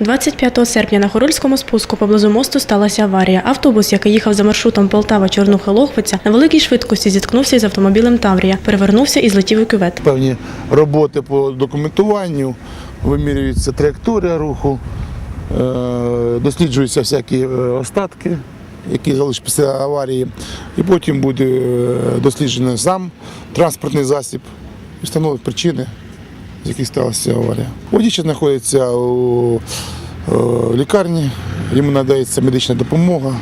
25 серпня на Хорольському спуску поблизу мосту сталася аварія. Автобус, який їхав за маршрутом Полтава Чорнуха Лохвиця, на великій швидкості зіткнувся із автомобілем Таврія, перевернувся і злетів у кювет. Певні роботи по документуванню, вимірюється траєкторія руху, е, досліджуються всякі е, остатки, які залишились після аварії, і потім буде е, досліджений сам транспортний засіб і встановлять причини, з яких сталася аварія. Водій знаходиться у е, лікарні, йому надається медична допомога.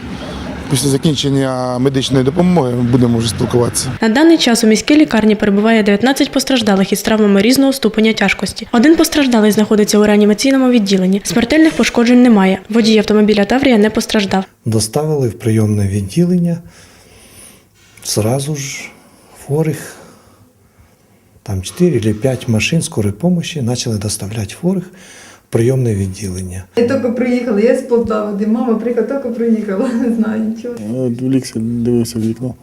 Після закінчення медичної допомоги ми будемо вже спілкуватися. На даний час у міській лікарні перебуває 19 постраждалих із травмами різного ступеня тяжкості. Один постраждалий знаходиться у реанімаційному відділенні. Смертельних пошкоджень немає. Водій автомобіля Таврія не постраждав. доставили в прийомне відділення. Зразу ж хворих, там 4 чи 5 машин скорої допомоги почали доставляти хворих в прийомне відділення. Я тільки приїхала, я з Полтави, де мама приїхала, тільки приїхала, не знаю нічого. Я Відвлікся, дивився в вікно,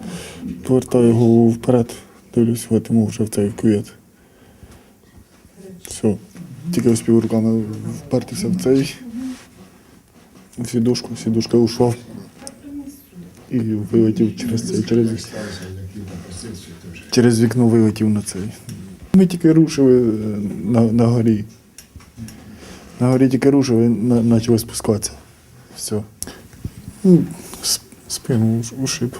повертаю голову вперед, дивлюсь, от йому вже в цей кювет. Все. Тільки успів руками впертися в цей в сідушку, сідушка ушла і вилетів через цей, через, через вікно вилетів на цей. Ми тільки рушили е, на, на горі. На горі тільки рушили, на, почали спускатися. Все. Ну, спину ушиб.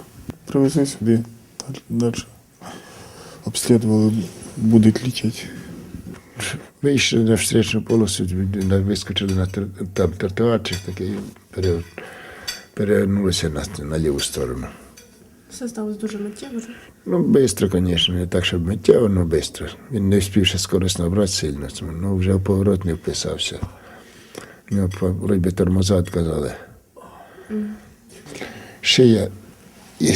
Привезли сюди, далі. Обслідували, будуть лічити. Вийшли на встречну полосу, вискочили на там тротуарчик такий, перевернулися на, на ліву сторону. Все сталося дуже миттєво. Ну, швидко, звісно, не так, щоб миттєво, але швидко. Він не встиг ще скорість набрати сильно, ну вже в поворот не вписався. У нього по- вроді тормоза відказали. Шия і,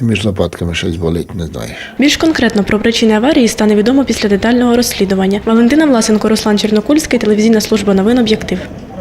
і між лопатками щось болить, не знаєш. Більш конкретно про причини аварії стане відомо після детального розслідування. Валентина Власенко, Руслан Чернокульський, телевізійна служба новин «Об'єктив».